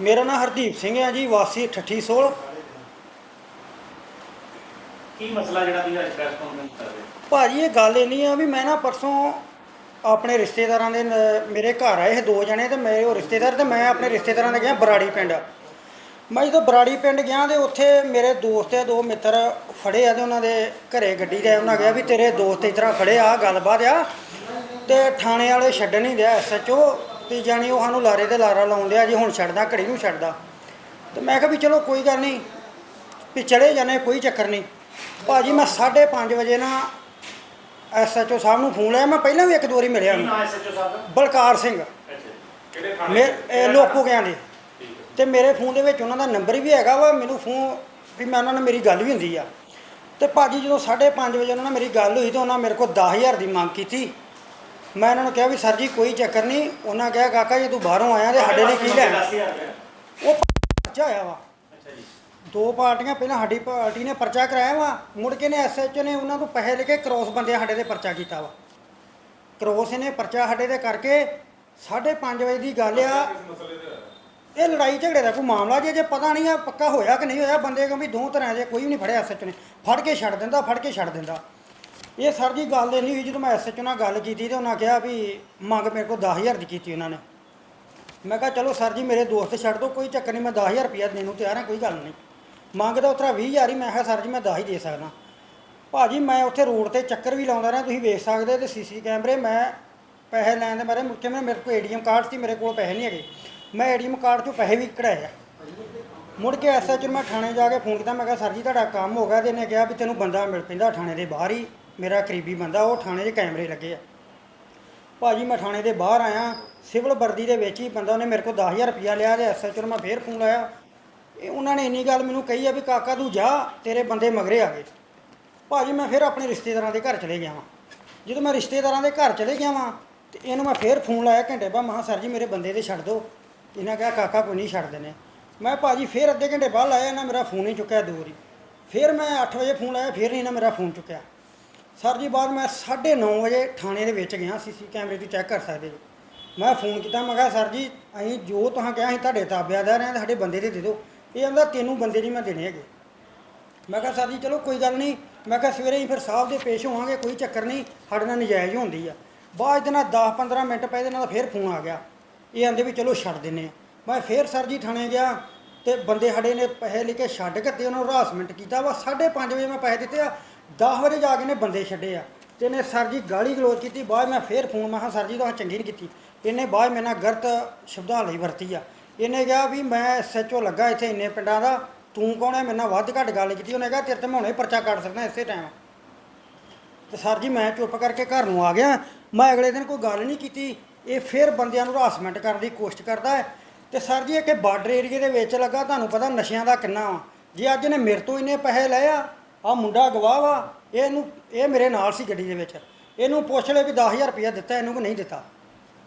ਮੇਰਾ ਨਾਮ ਹਰਦੀਪ ਸਿੰਘ ਹੈ ਜੀ ਵਾਸੀ ਠੱਠੀ ਸੋਲ। ਕੀ ਮਸਲਾ ਜਿਹੜਾ ਤੁਸੀਂ ਅੱਜ ਪ੍ਰੈਸ ਕਾਨਫਰੰਸ ਕਰ ਰਹੇ ਹੋ? ਭਾਜੀ ਇਹ ਗੱਲ ਇਹ ਨਹੀਂ ਆ ਵੀ ਮੈਂ ਨਾ ਪਰਸੋਂ ਆਪਣੇ ਰਿਸ਼ਤੇਦਾਰਾਂ ਦੇ ਨ- ਮੇਰੇ ਘਰ ਆਏ ਇਹ ਦੋ ਜਣੇ ਤੇ ਮੇਰੇ ਉਹ ਰਿਸ਼ਤੇਦਾਰ ਤੇ ਮੈਂ ਆਪਣੇ ਰਿਸ਼ਤੇਦਾਰਾਂ ਦੇ ਗਿਆ ਬਰਾੜੀ ਪਿੰਡ। ਮੈਂ ਜਦੋਂ ਬਰਾੜੀ ਪਿੰਡ ਗਿਆ ਤੇ ਉੱਥੇ ਮੇਰੇ ਦੋਸਤ ਆ ਦੋ ਮਿੱਤਰ ਫੜੇ ਆ ਤੇ ਉਹਨਾਂ ਦੇ ਘਰੇ ਗੱਡੀ ਦੇ ਉਹਨਾਂ ਗਿਆ ਵੀ ਤੇਰੇ ਦੋਸਤ ਇਸ ਤਰ੍ਹਾਂ ਫੜੇ ਆ ਗੱਲਬਾਤ ਆ। ਤੇ ਥਾਣੇ ਵਾਲੇ ਛੱਡਣ ਨਹੀਂ ਦਿਆ ਐਸਐਚਓ ਤੇ ਜਾਣੀ ਉਹ ਸਾਨੂੰ ਲਾਰੇ ਤੇ ਲਾਰਾ ਲਾਉਣ ਡਿਆ ਜੀ ਹੁਣ ਛੱਡਦਾ ਘੜੀ ਨੂੰ ਛੱਡਦਾ। ਤੇ ਮੈਂ ਕਿਹਾ ਵੀ ਚਲੋ ਕੋਈ ਗੱਲ ਨਹੀਂ ਵੀ ਚਲੇ ਜਾਣੇ ਕੋਈ ਚੱਕਰ ਨਹੀਂ। ਭਾਜੀ ਮੈਂ 5:30 ਵਜੇ ਨਾ ਐਸਐਚਓ ਸਾਹਿਬ ਨੂੰ ਫੋਨ ਲਾਇਆ ਮੈਂ ਪਹਿਲਾਂ ਵੀ ਇੱਕ ਦੋ ਵਾਰੀ ਮਿਲਿਆ ਉਹਨੂੰ। ਐਸਐਚਓ ਸਾਹਿਬ ਬਲਕਾਰ ਸਿੰਘ। ਅੱਛਾ ਕਿਹੜੇ ਥਾਣੇ ਮੇ ਇਹ ਲੋਕੋ ਗਿਆ ਦੇ। ਤੇ ਮੇਰੇ ਫੋਨ ਦੇ ਵਿੱਚ ਉਹਨਾਂ ਦਾ ਨੰਬਰ ਵੀ ਹੈਗਾ ਵਾ ਮੈਨੂੰ ਫੋਨ ਵੀ ਮੈਂ ਉਹਨਾਂ ਨਾਲ ਮੇਰੀ ਗੱਲ ਵੀ ਹੁੰਦੀ ਆ। ਤੇ ਭਾਜੀ ਜਦੋਂ 5:30 ਵਜੇ ਉਹਨਾਂ ਨਾਲ ਮੇਰੀ ਗੱਲ ਹੋਈ ਤੇ ਉਹਨਾਂ ਮੇਰੇ ਕੋਲ 10000 ਦੀ ਮੰਗ ਕੀਤੀ। ਮੈਂ ਇਹਨਾਂ ਨੂੰ ਕਿਹਾ ਵੀ ਸਰ ਜੀ ਕੋਈ ਚੱਕਰ ਨਹੀਂ। ਉਹਨਾਂ ਕਿਹਾ ਕਾਕਾ ਜੀ ਤੂੰ ਬਾਹਰੋਂ ਆਇਆ ਤੇ ਸਾਡੇ ਲਈ ਕੀ ਲੈਣਾ? 10000 ਰੁਪਏ ਉਹ ਪਰਚਾ ਆਇਆ ਵਾ। ਦੋ ਪਾਰਟੀਆਂ ਪਹਿਲਾਂ ਸਾਡੀ ਪਾਰਟੀ ਨੇ ਪਰਚਾ ਕਰਾਇਆ ਵਾ। ਮੁੜ ਕੇ ਨੇ ਐਸਐਚਓ ਨੇ ਉਹਨਾਂ ਤੋਂ ਪੈਸੇ ਲੈ ਕੇ ਕ੍ਰੋਸ ਬੰਦੇ ਸਾਡੇ ਤੇ ਪਰਚਾ ਕੀਤਾ ਵਾ। ਕ੍ਰੋਸ ਇਹਨੇ ਪਰਚਾ ਸਾਡੇ ਤੇ ਕਰਕੇ 5:30 ਵਜੇ ਦੀ ਗੱਲ ਆ? ਇਹ ਲੜਾਈ ਝਗੜੇ ਦਾ ਕੋਈ ਮਾਮਲਾ ਜੇ ਜੇ ਪਤਾ ਨਹੀਂ ਆ ਪੱਕਾ ਹੋਇਆ ਕਿ ਨਹੀਂ ਹੋਇਆ। ਬੰਦੇ ਕੋ ਵੀ ਦੋ ਤਰ੍ਹਾਂ ਦੇ ਕੋਈ ਵੀ ਨਹੀਂ ਫੜਿਆ ਐਸਐਚਓ ਨੇ। ਫੜ ਕੇ ਛੱਡ ਦਿੰਦਾ ਫੜ ਕੇ ਛੱਡ ਦਿੰਦਾ। ਇਹ ਸਰ ਜੀ ਗੱਲ ਇਹ ਨਹੀਂ ਹੋਈ ਜਦੋਂ ਮੈਂ ਐਸਐਚਓ ਨਾਲ ਗੱਲ ਕੀਤੀ ਤੇ ਉਹਨਾਂ ਕਿਹਾ ਵੀ ਮੰਗ ਮੇਰੇ ਕੋਲ 10000 ਦੀ ਕੀਤੀ ਉਹਨਾਂ ਨੇ। ਮੈਂ ਕਿਹਾ ਚਲੋ ਸਰ ਜੀ ਮੇਰੇ ਦੋਸਤ ਛੱਡ ਦਿਓ ਕੋਈ ਚੱਕਰ ਨਹੀਂ, ਮੈਂ 10000 ਰੁਪਇਆ ਦੇਣ ਨੂੰ ਤਿਆਰ ਹਾਂ, ਕੋਈ ਗੱਲ ਨਹੀਂ। ਮੰਗਦਾ ਉਤਰਾ 20000 ਹੀ, ਮੈਂ ਕਿਹਾ ਸਰ ਜੀ ਮੈਂ 10 ਹੀ ਦੇ ਸਕਦਾ। ਭਾਜੀ ਮੈਂ ਉੱਥੇ ਰੋਡ ਤੇ ਚੱਕਰ ਵੀ ਲਾਉਂਦਾ ਰਿਹਾ, ਤੁਸੀਂ ਵੇਖ ਸਕਦੇ ਤੇ ਸੀਸੀ ਕੈਮਰੇ, ਮੈਂ ਪੈਸੇ ਲੈਣ ਦੇ ਬਾਰੇ ਮੁੱਕੇ ਮੈਂ ਮੇਰੇ ਕੋਲ ਏਟੀਐਮ ਕਾਰਡ ਸੀ, ਮੇਰੇ ਕੋਲ ਪੈਸੇ ਨਹੀਂ ਹੈਗੇ। ਮੈਂ ਏਟੀਐਮ ਕਾਰਡ ਚੋਂ ਪੈਸੇ ਵੀ ਕਢਾਏ ਆ। ਮੁੜ ਕੇ ਐਸਐਚ ਨੂੰ ਮੈਂ ਥਾਣੇ ਜਾ ਕੇ ਫੋਨ ਕੀਤਾ, ਮੈਂ ਕਿਹਾ ਸਰ ਜੀ ਤੁਹਾਡਾ ਕੰਮ ਹੋ ਗਿਆ ਤੇ ਇਹਨੇ ਕਿਹਾ ਵੀ ਤੈਨੂੰ ਬੰਦਾ ਮਿਲ ਪੈਂਦਾ ਥਾਣੇ ਦੇ ਬਾਹਰ ਹੀ। ਮੇਰਾ ਕਰੀਬੀ ਬੰਦਾ, ਉਹ ਥਾਣੇ 'ਚ ਕੈਮਰੇ ਲੱਗੇ ਆ। ਭਾਜੀ, ਮੈਂ ਥਾਣੇ ਦੇ ਬਾਹਰ ਆਇਆ, ਸਿਵਲ ਵਰਦੀ ਦੇ ਵਿੱਚ ਹੀ ਬੰਦਾ, ਉਹਨੇ ਮੇਰੇ ਕੋਲ 10000 ਰੁਪਇਆ ਲਿਆ ਤੇ ਐਸਐਚ ਨੂੰ ਮੈਂ ਫੇਰ ਫੋਨ ਲਾਇਆ। ਇਹ ਉਹਨਾਂ ਨੇ ਇੰਨੀ ਗੱਲ ਮੈਨੂੰ ਕਹੀ ਆ ਵੀ, ਕਾਕਾ, ਤੂੰ ਜਾ, ਤੇਰੇ ਬੰਦੇ ਮਗਰੇ ਆ ਗਏ। ਭਾਜੀ, ਮੈਂ ਫਿਰ ਆਪਣੇ ਰਿਸ਼ਤੇਦਾਰਾਂ ਦੇ ਘਰ ਚਲੇ ਗਿਆ ਵਾਂ। ਜਦੋਂ ਮੈਂ ਰਿਸ਼ਤੇਦਾਰਾਂ ਦੇ ਘਰ ਚਲੇ ਗਿਆ ਵਾਂ, ਤੇ ਇਹਨੂੰ ਮੈਂ ਫੇਰ ਫੋਨ ਲਾਇਆ ਘੰਟੇ ਬਾਅਦ, ਮਹਾ ਸਰ ਜੀ, ਮੇਰੇ ਬੰਦੇ ਤੇ ਛੱਡ ਦਿਓ ਇਹਨਾਂ ਕਿਹਾ, ਕਾਕਾ, ਕੋਈ ਨਹੀਂ, ਛੱਡ ਦੇਣੇ ਮੈਂ ਭਾਜੀ, ਫੇਰ ਅੱਧੇ ਘੰਟੇ ਬਾਅਦ ਲਾਇਆ, ਇਹਨਾਂ ਮੇਰਾ ਫੋਨ ਹੀ ਚੁੱਕਿਆ ਦੂਰ ਹੀ ਫਿਰ ਮੈਂ 8 ਵਜੇ ਫੋਨ ਲਾਇਆ, ਫਿਰ ਨਹੀਂ ਇਹਨਾਂ ਮੇਰਾ ਫੋਨ ਚੁੱਕਿਆ। ਸਰ ਜੀ, ਬਾਅਦ ਮੈਂ 9:30 ਵਜੇ ਥਾਣੇ ਦੇ ਵਿੱਚ ਗਿਆ, ਸੀਸੀ ਕੈਮਰੇ ਤੋਂ ਚੈੱਕ ਕਰ ਸਕਦੇ ਜੀ ਮੈਂ ਫੋਨ ਕੀਤਾ, ਮੈਂ ਕਿਹਾ, ਸਰ ਜੀ, ਅਸੀਂ ਜੋ ਤੁਸੀਂ ਕਿਹਾ, ਅਸੀਂ ਤੁਹਾਡੇ ਤਾਬਿਆਦਾਰ ਹਾਂ ਸਾਡੇ ਬੰਦੇ ਦੇ ਦੇ ਦਿਓ। ਇਹ ਕਹਿੰਦਾ, ਤੈਨੂੰ ਬੰਦੇ ਨਹੀਂ ਮੈਂ ਦੇਣੇ ਹੈਗੇ। ਮੈਂ ਕਿਹਾ, ਸਰ ਜੀ, ਚਲੋ, ਕੋਈ ਗੱਲ ਨਹੀਂ। ਮੈਂ ਕਿਹਾ, ਸਵੇਰੇ ਹੀ ਫਿਰ ਸਾਹਿਬ ਦੇ ਪੇਸ਼ ਹੋਵਾਂਗੇ, ਕੋਈ ਚੱਕਰ ਨਹੀਂ, ਸਾਡੇ ਨਾਲ ਨਜਾਇਜ਼ ਹੁੰਦੀ ਆ। ਬਾਅਦ ਦੇ ਨਾਲ 10-15 ਮਿੰਟ ਪਏ ਦੇ ਨਾਲ ਫਿਰ ਫੋਨ ਆ ਗਿਆ। ਇਹ ਆਂਦੇ ਵੀ, ਚਲੋ, ਛੱਡ ਦਿੰਨੇ ਆ। ਮੈਂ ਫਿਰ ਸਰ ਜੀ ਥਾਣੇ ਗਿਆ ਤੇ ਬੰਦੇ ਸਾਡੇ ਨੇ ਪੈਸੇ ਲੈ ਕੇ ਛੱਡ ਕੇ ਤੇ ਉਹਨਾਂ ਨੂੰ ਹਰਾਸਮੈਂਟ ਕੀਤਾ। ਵਾ 5:30 ਵਜੇ ਮੈਂ ਪੈਸੇ ਦਿੱਤੇ ਆ। 10 ਵਜੇ ਜਾ ਕੇ ਨੇ ਬੰਦੇ ਛੱਡੇ ਆ ਤੇ ਇਹਨੇ ਸਰ ਜੀ ਗਾਲੀ ਗਲੋਚ ਕੀਤੀ, ਬਾਅਦ ਮੈਂ ਫੇਰ ਫੋਨ, ਮੈਂ ਕਿਹਾ, ਸਰ ਜੀ, ਤੁਸੀਂ ਚੰਗੀ ਨਹੀਂ ਕੀਤੀ। ਇਹਨੇ ਬਾਅਦ ਮੇਰੇ ਨਾਲ ਗਲਤ ਸ਼ਬਦਾਂ ਲਈ ਵਰਤੀ ਆ। ਇਹਨੇ ਕਿਹਾ ਵੀ ਮੈਂ ਐਸਐਚਓ ਲੱਗਾ ਇੱਥੇ ਇੰਨੇ ਪਿੰਡਾਂ ਦਾ, ਤੂੰ ਕੌਣ ਹੈ? ਮੇਰੇ ਨਾਲ ਵੱਧ ਘੱਟ ਗੱਲ ਕੀਤੀ। ਉਹਨੇ ਕਿਹਾ, ਤੇਰੇ ਤੇ ਮੈਂ ਹੁਣੇ ਪਰਚਾ ਕੱਢ ਸਕਦਾ ਇਸੇ ਟਾਈਮ ਤੇ ਸਰ ਜੀ, ਮੈਂ ਚੁੱਪ ਕਰਕੇ ਘਰ ਨੂੰ ਆ ਗਿਆ। ਮੈਂ ਅਗਲੇ ਦਿਨ ਕੋਈ ਗੱਲ ਨਹੀਂ ਕੀਤੀ। ਇਹ ਫਿਰ ਬੰਦਿਆਂ ਨੂੰ ਹਰਾਸਮੈਂਟ ਕਰਨ ਦੀ ਕੋਸ਼ਿਸ਼ ਕਰਦਾ ਹੈ। ਤੇ ਸਰ ਜੀ, ਇਹ ਕਿ ਬਾਰਡਰ ਏਰੀਏ ਦੇ ਵਿੱਚ ਲੱਗਾ, ਤੁਹਾਨੂੰ ਪਤਾ ਨਸ਼ਿਆਂ ਦਾ ਕਿੰਨਾ ਵਾ। ਜੇ ਅੱਜ ਨੇ ਮੇਰੇ ਤੋਂ ਇੰਨੇ ਪੈਸੇ ਲਏ ਆ ਆ ਮੁੰਡਾ ਗਵਾਹ ਵਾ ਇਹਨੂੰ ਇਹ ਮੇਰੇ ਨਾਲ ਸੀ ਗੱਡੀ ਦੇ ਵਿੱਚ। ਇਹਨੂੰ ਪੁੱਛ ਲੈ ਵੀ 10000 ਰੁਪਇਆ ਦਿੱਤਾ ਇਹਨੂੰ ਕਿ ਨਹੀਂ ਦਿੱਤਾ।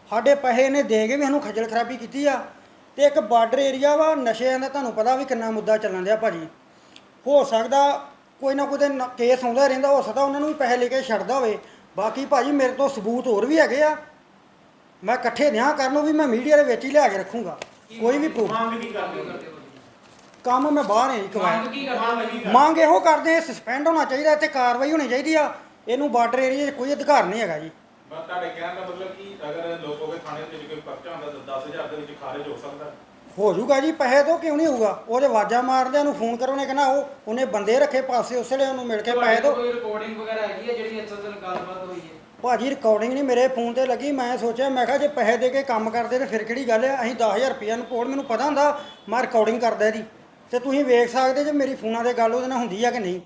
ਸਾਡੇ ਪੈਸੇ ਇਹਨੇ ਦੇ ਕੇ ਵੀ ਸਾਨੂੰ ਖੱਜਲ ਖਰਾਬੀ ਕੀਤੀ ਆ। ਤੇ ਇੱਕ ਬਾਰਡਰ ਏਰੀਆ ਵਾ ਨਸ਼ਿਆਂ ਦਾ ਤੁਹਾਨੂੰ ਪਤਾ ਵੀ ਕਿੰਨਾ ਮੁੱਦਾ ਚੱਲਣ ਦਿਆ ਭਾਜੀ। ਹੋ ਸਕਦਾ ਕੋਈ ਨਾ ਕੋਈ ਤੇ ਕੇਸ ਆਉਂਦਾ ਰਹਿੰਦਾ ਹੋ ਸਕਦਾ ਉਹਨਾਂ ਨੂੰ ਵੀ ਪੈਸੇ ਲੈ ਕੇ ਛੱਡਦਾ ਹੋਵੇ। ਬਾਕੀ ਭਾਜੀ ਮੇਰੇ ਤੋਂ ਸਬੂਤ ਹੋਰ ਵੀ ਹੈਗੇ ਆ। ਮੈਂ ਇਕੱਠੇ ਦਿਆਂ ਕਰਨ ਨੂੰ ਵੀ ਮੈਂ ਮੀਡੀਆ ਦੇ ਵਿੱਚ ਹੀ ਲਿਆ ਕੇ ਰੱਖੂੰਗਾ। ਕੋਈ ਵੀ ਪ੍ਰੂਫ ਮੰਗ ਕੀ ਕਰਦੇ ਹੋ? ਕੰਮ ਮੈਂ ਬਾਹਰ ਨਹੀਂ ਕਵਾਇਆ ਮੰਗ ਕੀ ਕਰਦਾ ਮੰਗ ਕੀ ਕਰਦੇ ਮੰਗ ਇਹੋ ਕਰਦੇ ਸਸਪੈਂਡ ਹੋਣਾ ਚਾਹੀਦਾ ਤੇ ਕਾਰਵਾਈ ਹੋਣੀ ਚਾਹੀਦੀ ਆ। ਇਹਨੂੰ ਬਾਰਡਰ ਏਰੀਆ 'ਚ ਕੋਈ ਅਧਿਕਾਰ ਨਹੀਂ ਹੈਗਾ ਜੀ। ਬਸ ਤੁਹਾਡੇ ਕਹਿਣ ਦਾ ਮਤਲਬ ਕਿ ਅਗਰ ਲੋਕੋਗੇ ਥਾਣੇ ਦੇ ਵਿੱਚ ਕੋਈ ਪਰਚਾ ਹੁੰਦਾ ਤਾਂ 10000 ਦੇ ਵਿੱਚ ਖਾਰਜ ਹੋ ਸਕਦਾ। ਹੋ ਜਾਊਗਾ ਜੀ ਪੈਸੇ ਤੋਂ ਕਿਉਂ ਨਹੀਂ ਹੋਊਗਾ? ਉਹਦੇ ਆਵਾਜ਼ਾਂ ਮਾਰਦਿਆਂ ਨੂੰ ਫੋਨ ਕਰੋ ਨੇ ਕਹਿੰਦਾ ਉਹ ਉਹਨੇ ਬੰਦੇ ਰੱਖੇ ਪਾਸੇ ਉਸੇ ਵੇਲੇ ਉਹਨੂੰ ਮਿਲ ਕੇ ਪੈਸੇ ਦਿਓ ਕੋਈ ਰਿਕਾਰਡਿੰਗ ਵਗੈਰਾ ਹੈਗੀ ਹੈ ਜਿਹੜੀ ਦਿਨ ਗੱਲਬਾਤ ਹੋਈ ਹੈ? ਭਾਜੀ ਰਿਕਾਰਡਿੰਗ ਨਹੀਂ ਮੇਰੇ ਫੋਨ ਤੇ ਲੱਗੀ ਮੈਂ ਸੋਚਿਆ ਮੈਂ ਕਿਹਾ ਜੇ ਪੈਸੇ ਦੇ ਕੇ ਕੰਮ ਕਰਦੇ ਤੇ ਫਿਰ ਕਿਹੜੀ ਗੱਲ ਹੈ ਅਸੀਂ 10000 ਰੁਪਈਆ ਨੂੰ ਕੋਲ ਮੈਨੂੰ ਪਤਾ ਹੁੰਦਾ ਮੈਂ ਰਿਕਾਰਡਿੰਗ ਕਰਦਾ ਇਹਦੀ। ਤੇ ਤੁਸੀਂ ਵੇਖ ਸਕਦੇ ਜੇ ਮੇਰੀ ਫੋਨਾਂ ਤੇ ਗੱਲ ਉਹਦੇ ਨਾਲ ਹੁੰਦੀ ਆ ਕਿ ਨਹੀਂ।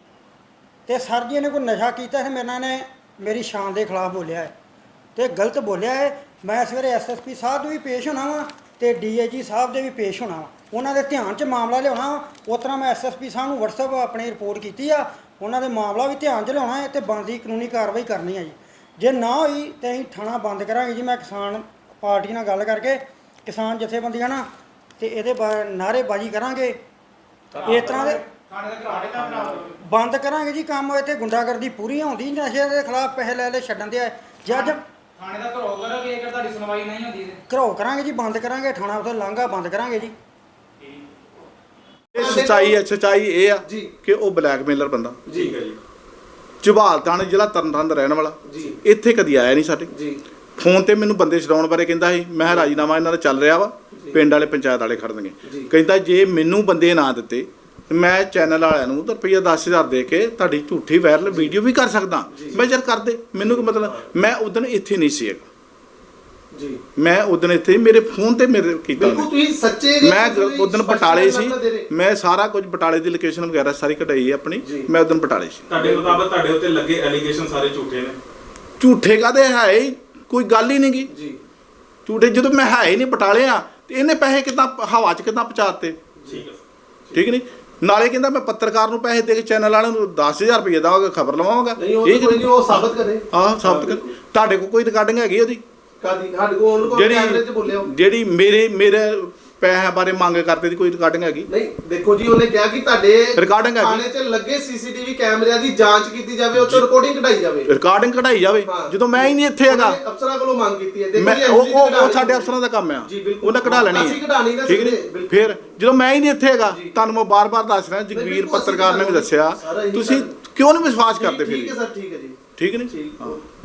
ਤੇ ਸਰ ਜੀ ਨੇ ਕੋਈ ਨਸ਼ਾ ਕੀਤਾ ਹੈ ਮੇਰੇ ਨਾਲ ਨੇ ਮੇਰੀ ਸ਼ਾਨ ਦੇ ਖਿਲਾਫ ਬੋਲਿਆ ਹੈ। ਤੇ ਗਲਤ ਬੋਲਿਆ ਹੈ। ਮੈਂ ਸਵੇਰੇ ਐਸਐਸਪੀ ਸਾਹਿਬ ਦੇ ਵੀ ਪੇਸ਼ ਹੋਣਾ ਵਾਂ ਤੇ ਡੀਏਜੀ ਸਾਹਿਬ ਦੇ ਵੀ ਪੇਸ਼ ਹੋਣਾ ਵਾ। ਉਹਨਾਂ ਦੇ ਧਿਆਨ 'ਚ ਮਾਮਲਾ ਲਿਆਉਣਾ ਵਾ। ਉਸ ਤਰ੍ਹਾਂ ਮੈਂ ਐਸਐਸਪੀ ਸਾਹਿਬ ਨੂੰ WhatsApp ਆਪਣੀ ਰਿਪੋਰਟ ਕੀਤੀ ਆ। ਉਹਨਾਂ ਦੇ ਮਾਮਲਾ ਵੀ ਧਿਆਨ 'ਚ ਲਿਆਉਣਾ ਹੈ ਤੇ ਬਣਦੀ ਕਾਨੂੰਨੀ ਕਾਰਵਾਈ ਕਰਨੀ ਹੈ ਜੀ। ਜੇ ਨਾ ਹੋਈ ਤੇ ਅਸੀਂ ਥਾਣਾ ਬੰਦ ਕਰਾਂਗੇ ਜੀ। ਮੈਂ ਕਿਸਾਨ ਪਾਰਟੀ ਨਾਲ ਗੱਲ ਕਰਕੇ ਕਿਸਾਨ ਜਥੇਬੰਦੀਆਂ ਨਾਲ ਤੇ ਇਹਦੇ ਬਾਰੇ ਨਾਅਰੇਬਾਜ਼ੀ ਕਰਾਂਗੇ। ਇਸ ਤਰ੍ਹਾਂ ਦੇ ਬੰਦ ਕਰਾਂਗੇ ਜੀ ਕੰਮ ਇੱਥੇ ਗੁੰਡਾਗਰਦੀ ਪੂਰੀ ਹੁੰਦੀ ਨਸ਼ੇ ਦੇ ਖਿਲਾਫ ਪੈਸੇ ਲੈ ਲੈ ਛੱਡਣ ਦੇ ਆ ਜੱਜ ਥਾਣੇ ਦਾ ਘਰੋ ਕਰੋਗੇ ਅਗਰ ਤੁਹਾਡੀ ਸੁਣਵਾਈ ਨਹੀਂ ਹੁੰਦੀ ਤੇ। ਘਰੋ ਕਰਾਂਗੇ ਜੀ ਬੰਦ ਕਰਾਂਗੇ ਥਾਣਾ ਉਥੇ ਲਾਂਘਾ ਬੰਦ ਕਰਾਂਗੇ ਜੀ। ਇਹ ਸੱਚਾਈ ਹੈ ਸੱਚਾਈ ਇਹ ਆ ਜੀ। ਕਿ ਉਹ ਬਲੈਕਮੇਲਰ ਬੰਦਾ। ਠੀਕ ਹੈ ਜੀ। ਝਬਾਲ ਥਾਣੇ ਜ਼ਿਲ੍ਹਾ ਤਰਨਤਾਰਨ ਦਾ ਰਹਿਣ ਵਾਲਾ। ਜੀ। ਇੱਥੇ ਕਦੀ ਆਇਆ ਨਹੀਂ ਸਾਡੇ। ਜੀ। ਫੋਨ ਤੇ ਮੈਨੂੰ ਬੰਦੇ ਛਡਾਉਣ ਬਾਰੇ ਕਹਿੰਦਾ ਸੀ ਮੈਂ ਕਿਹਾ ਰਾਜੀਨਾਮਾ ਇਹਨਾਂ ਦਾ ਚੱਲ ਰਿਹਾ ਵਾ। ਪਿੰਡ ਵਾਲੇ ਪੰਚਾਇਤ ਵਾਲੇ ਖੜਨਗੇ। ਕਹਿੰਦਾ ਜੇ ਮੈਨੂੰ ਬੰਦੇ ਨਾ ਦਿੱਤੇ ਤੇ ਮੈਂ ਚੈਨਲ ਵਾਲਿਆਂ ਨੂੰ ਤਾਂ ਰੁਪਈਆ 10000 ਦੇ ਕੇ ਤੁਹਾਡੀ ਝੂਠੀ ਵਾਇਰਲ ਵੀਡੀਓ ਵੀ ਕਰ ਸਕਦਾ। ਮੈਂ ਯਾਰ ਕਰਦੇ ਮੈਨੂੰ ਕੀ ਮਤਲਬ? ਮੈਂ ਉਦੋਂ ਇੱਥੇ ਨਹੀਂ ਸੀ ਜੀ। ਮੈਂ ਉਦੋਂ ਇੱਥੇ ਮੇਰੇ ਫੋਨ ਤੇ ਮੇਰੇ ਕੀਤਾ ਬਿਲਕੁਲ। ਤੁਸੀਂ ਸੱਚੇ ਜੇ ਮੈਂ ਉਦੋਂ ਬਟਾਲੇ ਸੀ। ਮੈਂ ਸਾਰਾ ਕੁਝ ਬਟਾਲੇ ਦੀ ਲੋਕੇਸ਼ਨ ਵਗੈਰਾ ਸਾਰੀ ਕਢਾਈ ਹੈ ਆਪਣੀ। ਮੈਂ ਉਦੋਂ ਬਟਾਲੇ ਸੀ। ਤੁਹਾਡੇ ਮੁਤਾਬਕ ਤੁਹਾਡੇ ਉੱਤੇ ਲੱਗੇ ਐਲੀਗੇਸ਼ਨ ਸਾਰੇ ਝੂਠੇ ਨੇ? ਝੂਠੇ ਕਾਦੇ ਹੈ? ਹੀ ਕੋਈ ਗੱਲ ਹੀ ਨਹੀਂ ਗੀ। ਜੀ। ਝੂਠੇ ਜਦੋਂ ਮੈਂ ਹੈ ਹੀ ਨਹੀਂ ਬਟਾਲੇ ਆ ਤੇ ਇਹਨੇ ਪੈਸੇ ਕਿਦਾਂ ਹਵਾ 'ਚ ਕਿਦਾਂ ਪਹੁੰਚਾਤੇ? ਠੀਕ ਹੈ। ਠੀਕ ਨਹੀਂ? ਨਾਲੇ ਕਹਿੰਦਾ ਮੈਂ ਪੱਤਰਕਾਰ ਨੂੰ ਪੈਸੇ ਦੇ ਕੇ ਚੈਨਲ ਵਾਲਿਆਂ ਨੂੰ 10000 ਰੁਪਏ ਦੇਵਾਂਗਾ ਖਬਰ ਲਵਾਵਾਂਗਾ। ਨਹੀਂ ਉਹ ਤਾਂ ਕੋਈ ਨਹੀਂ ਉਹ ਸਾਬਤ ਕਰੇ। ਆਹ ਸਾਬਤ ਕਰ। ਤੁਹਾਡੇ ਕੋਲ ਕੋਈ ਰਿਕਾਰਡਿੰਗ ਹੈਗੀ ਉਹਦੀ? ਕਾਦੀ? ਸਾਡੇ ਕੋਲ ਉਹਨਾਂ ਕੋਲ ਕੈਮਰੇ 'ਚ ਬੋਲਿਆ ਉਹ। ਜਿਹੜੀ ਮੇਰੇ ਮੇਰੇ ਪੈਸਿਆਂ ਬਾਰੇ ਮੰਗ ਕਰਦੇ ਦੀ ਕੋਈ ਰਿਕਾਰਡਿੰਗ ਹੈਗੀ? ਨਹੀਂ ਦੇਖੋ ਜੀ ਉਹਨੇ ਕਿਹਾ ਕਿ ਤੁਹਾਡੇ Recording ਹੈਗੀ। ਥਾਣੇ 'ਚ ਲੱਗੇ ਸੀਸੀਟੀਵੀ ਕੈਮਰਿਆਂ ਦੀ ਜਾਂਚ ਕੀਤੀ ਜਾਵੇ ਉਹ ਤੋਂ ਰਿਕਾਰਡਿੰਗ ਕਢਾਈ ਜਾਵੇ। ਰਿਕਾਰਡਿੰਗ ਕਢਾਈ ਜਾਵੇ? ਹਾਂ। ਜਦੋਂ ਮੈਂ ਹੀ ਨਹੀਂ ਇੱਥੇ ਹੈਗਾ। ਉਹਨੇ ਅਫਸਰਾਂ ਕੋਲੋਂ ਮੰਗ ਕੀਤੀ ਹੈ। ਦੇਖੋ ਮੈਂ ਉਹ ਉਹ ਉਹ। ਸਾਡੇ ਅਫਸਰਾਂ ਦਾ ਕੰਮ ਆ। ਜੀ, ਬਿਲਕੁਲ। ਉਹਨਾਂ ਕਢਾ ਲੈਣੀ ਅਸੀਂ ਕਢਾਣੀ ਨਾ ਠੀਕ ਨਹੀਂ ਬਿਲਕੁਲ। ਫਿਰ ਜਦੋਂ ਮੈਂ ਹੀ ਨਹੀਂ ਇੱਥੇ ਹੈਗਾ। ਤੁਹਾਨੂੰ ਮੈਂ ਬਾਰ-ਬਾਰ ਦੱਸ ਰਿਹਾ ਜਗਵੀਰ ਬਿਲਕੁਲ, ਅਸੀਂ ਪੱਤਰਕਾਰ ਨੇ ਵੀ ਦੱਸਿਆ। ਸਾਰਾ ਇਹੀ ਤੁਸੀਂ ਕਿਉਂ ਨਹੀਂ ਵਿਸ਼ਵਾਸ ਕਰਦੇ ਠੀਕ ਹੈ ਫਿਰ ਸਰ ਠੀਕ ਹੈ ਜੀ। ਠੀਕ ਨਹੀਂ ਠੀਕ। ਹਾਂ।